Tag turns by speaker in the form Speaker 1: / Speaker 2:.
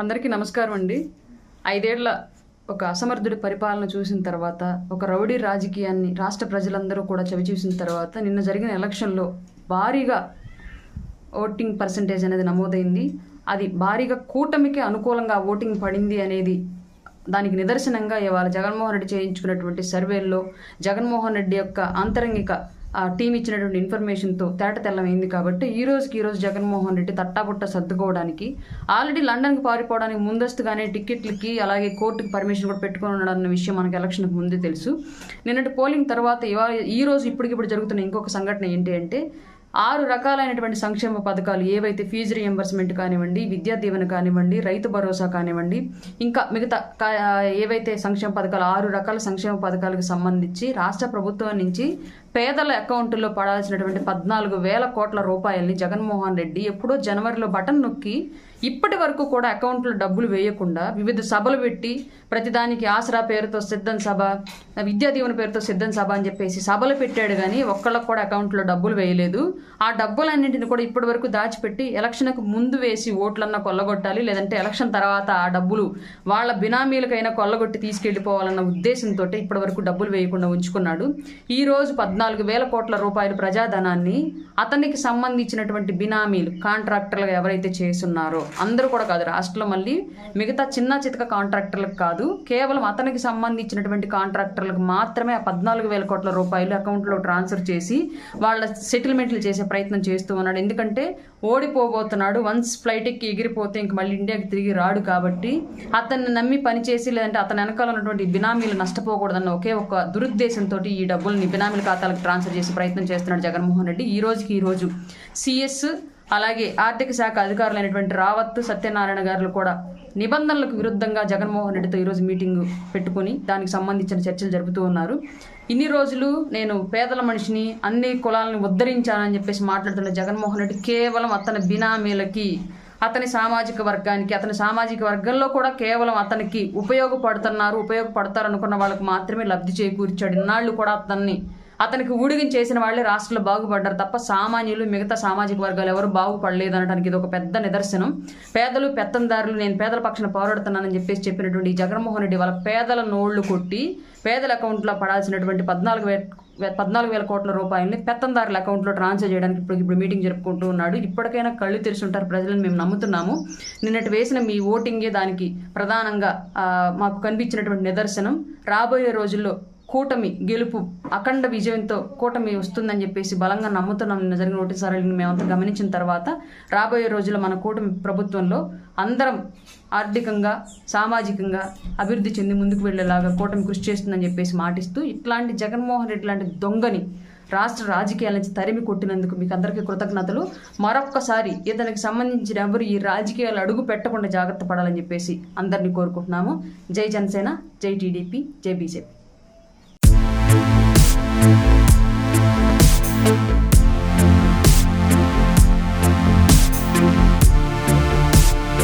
Speaker 1: అందరికీ నమస్కారం అండి. ఐదేళ్ళ ఒక అసమర్థుడి పరిపాలన చూసిన తర్వాత ఒక రౌడీ రాజకీయాన్ని రాష్ట్ర ప్రజలందరూ కూడా చవిచూసిన తర్వాత నిన్న జరిగిన ఎలక్షన్లో భారీగా ఓటింగ్ పర్సంటేజ్ అనేది నమోదైంది. అది భారీగా కూటమికి అనుకూలంగా ఓటింగ్ పడింది అనేది దానికి నిదర్శనంగా ఇవాళ జగన్మోహన్ రెడ్డి చేయించుకున్నటువంటి సర్వేల్లో జగన్మోహన్ రెడ్డి యొక్క ఆంతరంగిక టీం ఇచ్చినటువంటి ఇన్ఫర్మేషన్తో తేట తెల్లమైంది కాబట్టి ఈ రోజుకి ఈ రోజు జగన్మోహన్ రెడ్డి తట్టాబుట్ట సర్దుకోవడానికి ఆల్రెడీ లండన్కి పారిపోవడానికి ముందస్తుగానే టికెట్లకి అలాగే కోర్టుకి పర్మిషన్ కూడా పెట్టుకుని ఉన్నాడన్న విషయం మనకి ఎలక్షన్కి ముందే తెలుసు. నిన్నటి పోలింగ్ తర్వాత ఇవాళ ఈ రోజు ఇప్పటికిప్పుడు జరుగుతున్న ఇంకొక సంఘటన ఏంటి అంటే ఆరు రకాలైనటువంటి సంక్షేమ పథకాలు ఏవైతే ఫీజు రియంబర్స్మెంట్ కానివ్వండి విద్యా దీవెన కానివ్వండి రైతు భరోసా కానివ్వండి ఇంకా మిగతా కా- ఏవైతే సంక్షేమ పథకాలు ఆరు రకాల సంక్షేమ పథకాలకు సంబంధించి రాష్ట్ర ప్రభుత్వం నుంచి పేదల అకౌంట్లో పడాల్సినటువంటి పద్నాలుగు వేల కోట్ల రూపాయల్ని జగన్మోహన్ రెడ్డి ఎప్పుడో జనవరిలో బటన్ నొక్కి ఇప్పటి వరకు కూడా అకౌంట్లో డబ్బులు వేయకుండా వివిధ సభలు పెట్టి ప్రతిదానికి ఆసరా పేరుతో సిద్ధం సభ విద్యా దీవెన పేరుతో సిద్ధం సభ అని చెప్పేసి సభలు పెట్టాడు కానీ ఒక్కళ్ళకు కూడా అకౌంట్లో డబ్బులు వేయలేదు. ఆ డబ్బులన్నింటిని కూడా ఇప్పటి వరకు దాచిపెట్టి ఎలక్షన్కు ముందు వేసి ఓట్లన్నా కొల్లగొట్టాలి లేదంటే ఎలక్షన్ తర్వాత ఆ డబ్బులు వాళ్ళ బినామీలకైనా కొల్లగొట్టి తీసుకెళ్ళిపోవాలన్న ఉద్దేశంతో ఇప్పటి వరకు డబ్బులు వేయకుండా ఉంచుకున్నాడు. ఈ రోజు పద్నాలుగు వేల కోట్ల రూపాయల ప్రజాధనాన్ని అతనికి సంబంధించినటువంటి బినామీలు కాంట్రాక్టర్లుగా ఎవరైతే చేస్తున్నారో అందరూ కూడా కాదు రాష్ట్రంలో మళ్ళీ మిగతా చిన్న చితక కాంట్రాక్టర్లకు కాదు కేవలం అతనికి సంబంధించినటువంటి కాంట్రాక్టర్లకు మాత్రమే ఆ పద్నాలుగు వేల కోట్ల రూపాయలు అకౌంట్లో ట్రాన్స్ఫర్ చేసి వాళ్ళ సెటిల్మెంట్లు చేసే ప్రయత్నం చేస్తూ ఉన్నాడు. ఎందుకంటే ఓడిపోబోతున్నాడు. వన్స్ ఫ్లైట్ ఎక్కి ఎగిరిపోతే ఇంక మళ్ళీ ఇండియాకి తిరిగి రాడు కాబట్టి అతన్ని నమ్మి పనిచేసి లేదంటే అతని వెనకాల ఉన్నటువంటి బినామీలు నష్టపోకూడదన్న ఒకే ఒక దురుద్దేశంతో ఈ డబ్బుల్ని బినామీల ఖాతాలకు ట్రాన్స్ఫర్ చేసే ప్రయత్నం చేస్తున్నాడు జగన్మోహన్ రెడ్డి. ఈ రోజుకి ఈ రోజు సిఎస్ అలాగే ఆర్థిక శాఖ అధికారులైనటువంటి రావత్ సత్యనారాయణ గారు కూడా నిబంధనలకు విరుద్ధంగా జగన్మోహన్ రెడ్డితో ఈరోజు మీటింగ్ పెట్టుకుని దానికి సంబంధించిన చర్చలు జరుపుతూ ఉన్నారు. ఇన్ని రోజులు నేను పేదల మనిషిని అన్ని కులాలను ఉద్ధరించానని చెప్పేసి మాట్లాడుతున్న జగన్మోహన్ రెడ్డి కేవలం అతని బినామీలకి అతని సామాజిక వర్గానికి అతని సామాజిక వర్గంలో కూడా కేవలం అతనికి ఉపయోగపడుతున్నారు ఉపయోగపడతారు అనుకున్న వాళ్ళకి మాత్రమే లబ్ధి చేకూర్చాడు. ఇన్నాళ్ళు కూడా అతన్ని అతనికి ఊడిగం చేసిన వాళ్ళే రాష్ట్రంలో బాగుపడ్డారు తప్ప సామాన్యులు మిగతా సామాజిక వర్గాలు ఎవరు బాగుపడలేదు అనడానికి ఇది ఒక పెద్ద నిదర్శనం. పేదలు పెత్తందారులు నేను పేదల పక్షాన పోరాడుతున్నానని చెప్పేసి చెప్పినటువంటి జగన్మోహన్ రెడ్డి వాళ్ళ పేదల నోళ్ళు కొట్టి పేదల అకౌంట్లో పడాల్సినటువంటి పద్నాలుగు వేల పద్నాలుగు వేల కోట్ల రూపాయలని పెత్తందారుల అకౌంట్లో ట్రాన్స్ఫర్ చేయడానికి ఇప్పుడు ఇప్పుడు మీటింగ్ జరుపుకుంటూ ఉన్నాడు. ఇప్పటికైనా కళ్ళు తెరిచుంటారు ప్రజలను మేము నమ్ముతున్నాము. నిన్నటి వేసిన మీ ఓటింగే దానికి ప్రధానంగా మాకు కనిపించినటువంటి నిదర్శనం. రాబోయే రోజుల్లో కూటమి గెలుపు అఖండ విజయంతో కూటమి వస్తుందని చెప్పేసి బలంగా నమ్ముతున్నాం. నిన్న జరిగిన ఒకటిసారి మేమంతా గమనించిన తర్వాత రాబోయే రోజుల్లో మన కూటమి ప్రభుత్వంలో అందరం ఆర్థికంగా సామాజికంగా అభివృద్ధి చెంది ముందుకు వెళ్ళేలాగా కూటమి కృషి చేస్తుందని చెప్పేసి మాటిస్తూ ఇట్లాంటి జగన్మోహన్ రెడ్డి లాంటి దొంగని రాష్ట్ర రాజకీయాల నుంచి తరిమి కొట్టినందుకు మీకు అందరికీ కృతజ్ఞతలు. మరొక్కసారి ఇతనికి సంబంధించిన ఎవరు ఈ రాజకీయాలు అడుగు పెట్టకుండా జాగ్రత్త పడాలని చెప్పేసి అందరినీ కోరుకుంటున్నాము. జై జనసేన జై టీడీపీ జై బీజేపీ.